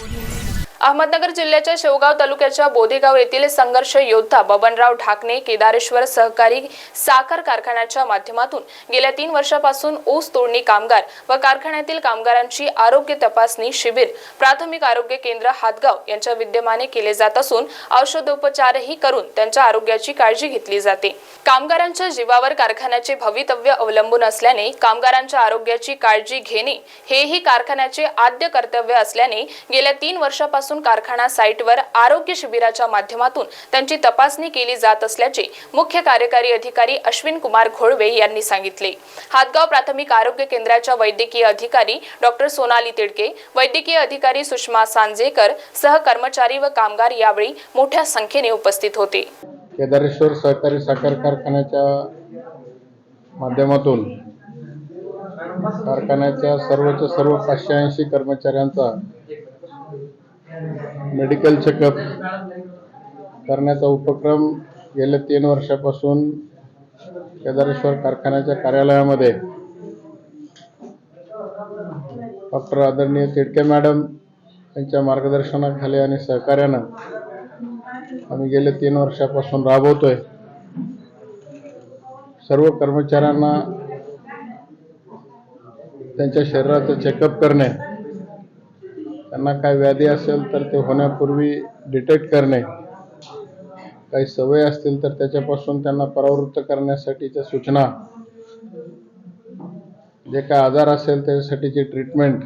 Audio. Ahmednagar जिल्ह्याच्या शेवगाव तालुक्याच्या बोधेगाव येथील संघर्ष योद्धा बबनराव ढाकणे केदारेश्वर सहकारी साखर कारखान्याच्या माध्यमातून गेल्या तीन वर्षापासून ऊस तोडणी कामगार व कारखान्यातील कामगारांची आरोग्य तपासणी शिबिर प्राथमिक आरोग्य केंद्र हातगाव यांच्या विद्यमाने केले जात असून औषधोपचारही करून त्यांच्या आरोग्याची काळजी घेतली जाते. कामगारांच्या जीवावर कारखान्याचे भवितव्य अवलंबून असल्याने कामगारांच्या आरोग्याची काळजी घेणे हेही कारखान्याचे आद्य कर्तव्य असल्याने गेल्या तीन वर्षापासून कारखाना साईटवर आरोग्य शिबिराच्या माध्यमातून त्यांची तपासणी केली जात असल्याचे मुख्य कार्यकारी अधिकारी अश्विन कुमार घोळवे यांनी सांगितले. हातगाव प्राथमिक आरोग्य केंद्राच्या वैद्यकीय अधिकारी डॉक्टर सोनाली तिडके वैद्यकीय अधिकारी सुषमा सांजेकर सहकर्मचारी व कामगार यावेळी मोठ्या संख्येने उपस्थित होते. केदारेश्वर सहकारी साखर कारखान्याच्या माध्यमातून कारखान्याच्या सर्वच्या सर्व पाचशे ऐंशी कर्मचाऱ्यांचा मेडिकल चेकअप करण्याचा उपक्रम गेल्या तीन वर्षापासून केदारेश्वर कारखान्याच्या कार्यालयामध्ये. डॉक्टर आदरणीय तिडके मॅडम यांच्या मार्गदर्शनाखाली आणि सहकार्यानं आम्ही गेले तीन वर्षापासून राबवतोय. सर्व कर्मचाऱ्यांना त्यांच्या शरीराचं चेकअप करणे त्यांना काय व्याधी असेल तर ते होण्यापूर्वी डिटेक्ट करणे. काही सवय असतील तर त्याच्यापासून त्यांना परावृत्त करण्यासाठीच्या सूचना. जे काय आजार असेल त्याच्यासाठीची ट्रीटमेंट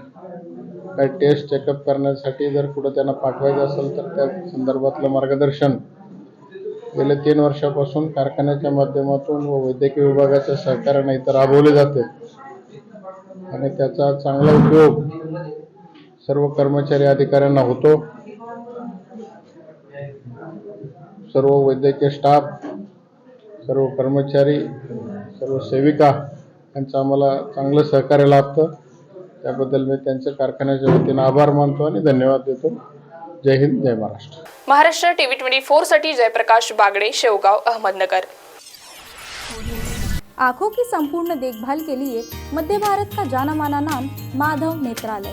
काही टेस्ट चेकअप करण्यासाठी जर कुठं त्यांना पाठवायचं असेल तर त्या संदर्भातलं मार्गदर्शन. गेल्या तीन वर्षापासून कारखान्याच्या माध्यमातून व वैद्यकीय विभागाच्या सहकार्याने इथं राबवले जाते. आणि त्याचा चांगला उपयोग सर्व कर्मचारी अधिकाऱ्यांना होतो. सर्व वैद्यकीय स्टाफ सर्व कर्मचारी सर्व सेविका यांचं आम्हाला चांगलं सहकार्य लाभतं. त्याबद्दल मी त्यांच्या कारखान्याच्या वतीनं आभार मानतो आणि धन्यवाद देतो. जय हिंद जय महाराष्ट्र. महाराष्ट्र टीव्ही ट्वेंटी फोरसाठी जयप्रकाश बागडे शेवगाव अहमदनगर. आंखों की संपूर्ण देखभाल के लिए मध्य भारत का जाना माना नाम माधव नेत्रालय।